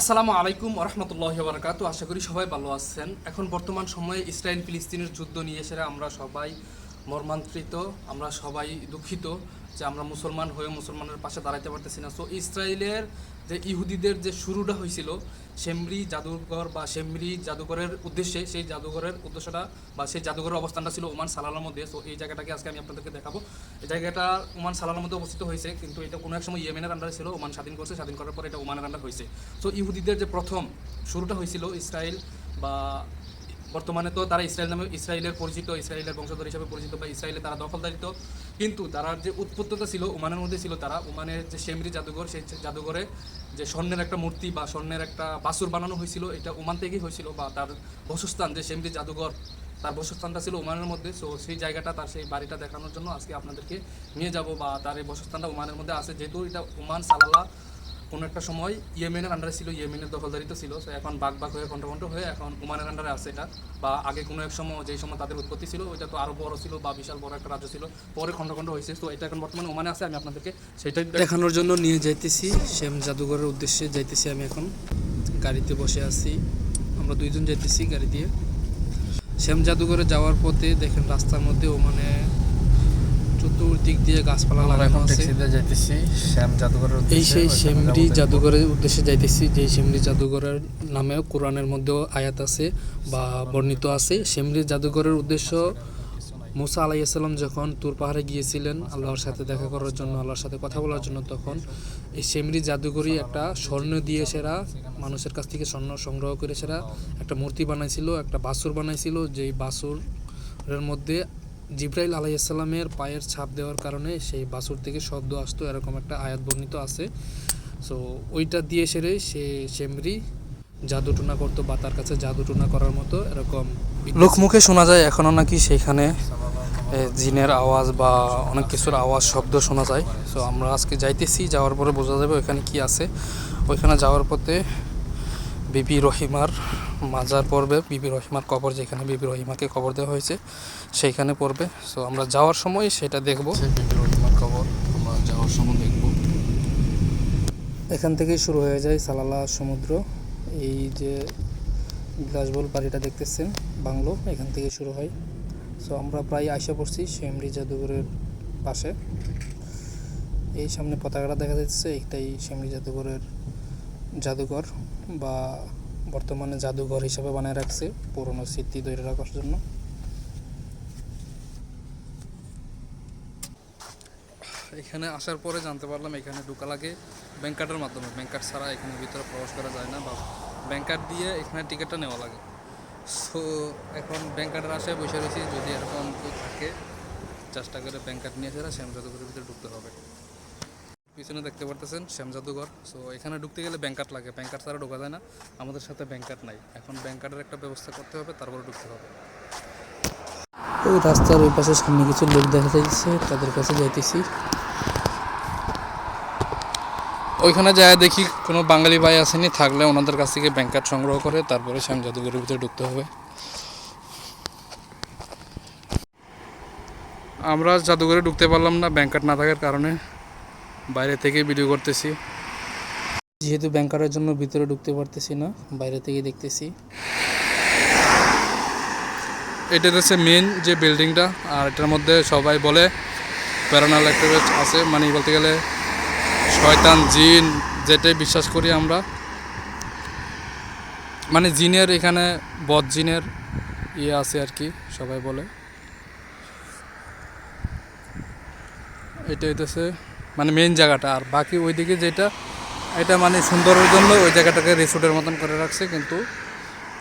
আসসালামু আলাইকুম রহমতুল্লাহ বারকাত আশা করি সবাই ভালো আছেন। এখন বর্তমান সময়ে ইসরায়েল ফিলিস্তিনের যুদ্ধ নিয়ে এসে আমরা সবাই মর্মান্ত্রিত আমরা সবাই দুঃখিত যে আমরা মুসলমান হয়ে মুসলমানের পাশে দাঁড়াতে পারতেছি না। সো ইসরায়েলের যে ইহুদিদের যে শুরুটা হয়েছিল, সেমরি জাদুঘর বা সেমরি জাদুঘরের উদ্দেশ্যে, সেই জাদুঘরের উদ্দেশ্যটা বা সেই জাদুঘরের অবস্থানটা ছিল ওমান সালালার মধ্যে। সো এই জায়গাটাকে আজকে আমি আপনাদেরকে দেখাবো। এই জায়গাটা ওমান সালালার মধ্যে অবস্থিত হয়েছে, কিন্তু এটা কোনো এক সময় ইয়েমেনের আন্ডারে ছিল, ওমান স্বাধীন করছে, স্বাধীন করার পর এটা ওমানের আন্ডার হয়েছে। সো ইহুদিদের যে প্রথম শুরুটা হয়েছিল ইসরায়েল বা বর্তমানে তো তারা ইসরায়েল নামে ইসরায়েলের পরিচিত, ইসরায়েলের বংশধর হিসেবে পরিচিত বা ইসরায়েলে তারা দখলদারিত। কিন্তু তারা যে উৎপত্তিটা ছিল, ওমানের মধ্যে ছিল তারা, ওমানের যে শেমরি জাদুঘর, সেই জাদুঘরে যে স্বর্ণের একটা মূর্তি বা স্বর্ণের একটা বাসুর বানানো হয়েছিল, এটা ওমান থেকেই হয়েছিল বা তার বসস্থান, যে শেমরি জাদুঘর, তার বসস্থানটা ছিল ওমানের মধ্যে। সো সেই জায়গাটা, তার সেই বাড়িটা দেখানোর জন্য আজকে আপনাদেরকে নিয়ে যাব বা তার এই বসস্থানটা ওমানের মধ্যে আছে। যেহেতু এটা ওমান সালালা কোনো একটা সময় ইয়েমেনের আন্ডারে ছিল, ইয়েমেনের দখলদারিত ছিল। তো এখন বাঘ বাঘ হয়ে ঘণ্টা হয়ে এখন ওমানের আন্ডারে আছে এটা। বা আগে কোনো এক সময়, যেই সময় তাদের উৎপত্তি ছিল, ওইটা তো আরও বড় ছিল বা বিশাল বড় একটা রাজ্য ছিল। পরে খন্ড হয়েছে। তো এটা এখন বর্তমানে ওমানে আছে, আমি আপনাদেরকে সেটাই দেখানোর জন্য নিয়ে যাইতেছি। শ্যাম জাদুঘরের উদ্দেশ্যে যাইতেছি আমি এখন। গাড়িতে বসে আছি। আমরা দুইজন যাইতেছি গাড়ি দিয়ে। শ্যাম জাদুঘরে যাওয়ার পথে দেখেন রাস্তার মধ্যে ওমানে চতুর্দিক দিয়ে গাছপালা লাগানো এখন ট্যাক্সিতে যাইতেছি শ্যাম জাদুঘরের এই সেই দেখব। জাদুঘরের উদ্দেশ্যে যাইতেছি যে শেমরি জাদুঘরের নামেও কোরআনের মধ্যেও আয়াত আছে বা বর্ণিত আছে শেমরি জাদুঘরের উদ্দেশ্য মুসা আলাইসাল্লাম যখন তুর পাহাড়ে গিয়েছিলেন আল্লাহর সাথে দেখা করার জন্য আল্লাহর সাথে কথা বলার জন্য তখন এই শেমরি জাদুঘরই একটা স্বর্ণ দিয়ে সেরা মানুষের কাছ থেকে স্বর্ণ সংগ্রহ করে সেরা একটা মূর্তি বানাইছিল একটা বাসুর বানাইছিল যেই বাসুরের মধ্যে জিব্রাইল আলাইসাল্লামের পায়ের ছাপ দেওয়ার কারণে সেই বাসুর থেকে শব্দ আসতো এরকম একটা আয়াত বর্ণিত আছে। সো ওইটা দিয়ে সেরে সে সেমরি জাদুটুনা করতো বা তার কাছে জাদুটুনা করার মতো এরকম লোকমুখে শোনা যায় এখনও নাকি সেখানে এ, জিনের আওয়াজ বা অনেক কিছুর আওয়াজ শব্দ শোনা যায়। সো আমরা আজকে যাইতেছি যাওয়ার পরে বোঝা যাবে ওইখানে কি আছে। ওইখানে যাওয়ার পথে বিবি রহিমার মাজার পড়বে বিবি রহিমার কবর যেখানে বিবি রহিমাকে কবর দেওয়া হয়েছে সেইখানে পড়বে। সো আমরা যাওয়ার সময় সেটা দেখব। সেই বিবি রহিমার খবর আমরা যাওয়ার সময় দেখব। এখান থেকেই শুরু হয়ে যায় সালালা সমুদ্র। এই যে গ্লাসবল বাড়িটা দেখতেছেন বাংলো এখান থেকে শুরু হয়। সো আমরা প্রায় আশা পড়ছি শেমরি জাদুঘরের পাশে। এই সামনে পতাকাটা দেখা যাচ্ছে এইটাই শেমরি জাদুঘরের জাদুঘর বা বর্তমানে জাদুঘর হিসাবে বানায় রাখছে পুরনো স্মৃতি ধরে রাখার জন্য। এখানে আসার পরে জানতে পারলাম এখানে ঢোকা লাগে ব্যাংক কার্ডের মাধ্যমে। ব্যাংক কার্ড ছাড়া এখানে ভিতরে প্রবেশ করা যায় না বা ব্যাংক কার্ড দিয়ে এখানে টিকিটটা নেওয়া লাগে। সো এখন ব্যাংক কার্ডের আশায় বসে রয়েছি যদি এরকম কেউ থাকে, চেষ্টা করে ব্যাংক কার্ড নিয়ে এসে জাদুঘরের ভিতরে ঢুকতে হবে। পিছনে দেখতে পারতেছেন শ্যাম জাদুঘর। সো এখানে ঢুকতে গেলে ব্যাংক কার্ড লাগে। ব্যাংক কার্ড ছাড়া ঢোকা যায় না। আমাদের সাথে ব্যাংক কার্ড নাই। এখন ব্যাংক কার্ডের একটা ব্যবস্থা করতে হবে, তারপরে ঢুকতে হবে। ওই রাস্তার ওই পাশে সামনে কিছু লোক দেখা যাচ্ছে, তাদের কাছে যাইতেছি। ওইখানে যায় দেখি কোনো বাঙালি ভাই আসেনি, থাকলে ওনাদের কাছ থেকে ব্যাংক কার্ড সংগ্রহ করে, তারপরে শ্যাম জাদুঘরের ভিতরে ঢুকতে হবে। আমরা জাদুঘরে ঢুকতে পারলাম না ব্যাংক কার্ড না থাকার কারণে। বাইরে থেকে ভিডিও করতেছি। যেহেতু ব্যাংকারের জন্য ভিতরে ঢুকতে পারতেছি না বাইরে থেকে দেখতেছি। এটা হচ্ছে মেন যে বিল্ডিংটা আর এটার মধ্যে সবাই বলে প্যারানাল অ্যাক্টিভিটি আছে মানে বলতে গেলে শয়তান জিন যেটাই বিশ্বাস করি আমরা। মানে জিনের এখানে বদ জিনের ইয়ে আছে আর কি সবাই বলে। এটা হইতেছে মানে মেন জায়গাটা। আর বাকি ওইদিকে যেটা, এটা মানে সুন্দরের জন্য ওই জায়গাটাকে রিসোর্টের মতন করে রাখছে, কিন্তু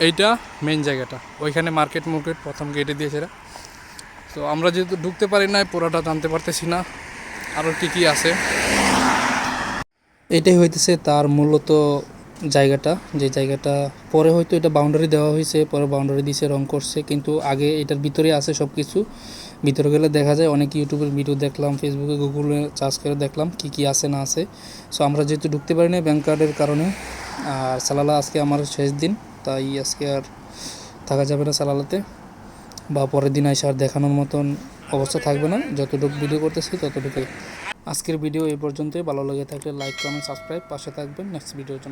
এইটা মেন জায়গাটা। ওইখানে মার্কেট মার্কেট প্রথম গেটে দিয়েছে এরা। তো আমরা যেহেতু ঢুকতে পারি না পুরোটা জানতে পারতেছি না আরও কী কী আছে। এটাই হইতেছে তার মূলত জায়গাটা, যে জায়গাটা পরে হয়তো এটা বাউন্ডারি দেওয়া হয়েছে, পরে বাউন্ডারি দিয়েছে রং করছে, কিন্তু আগে এটার ভিতরে আছে সব কিছু ভিতরে গেলে দেখা যায় অনেক ইউটিউবের ভিডিও দেখলাম ফেসবুকে গুগলে সার্চ করে দেখলাম কি কি আছে, না আছে। সো আমরা যেহেতু ঢুকতে পারি না ব্যাংক কার্ডের কারণে, আর সালালা আজকে আমার শেষ দিন, তাই আজকে আর থাকা যাবে না সালালাতে। বা পরের দিন এসে আর দেখানোর মতন অবস্থা থাকবে না, যতটুকু ভিডিও করতেছি ততটুকুই। আজকের ভিডিও এই পর্যন্তই, ভালো লেগে থাকলে লাইক কমেন্ট সাবস্ক্রাইব পাশে থাকবেন নেক্সট ভিডিওর জন্য।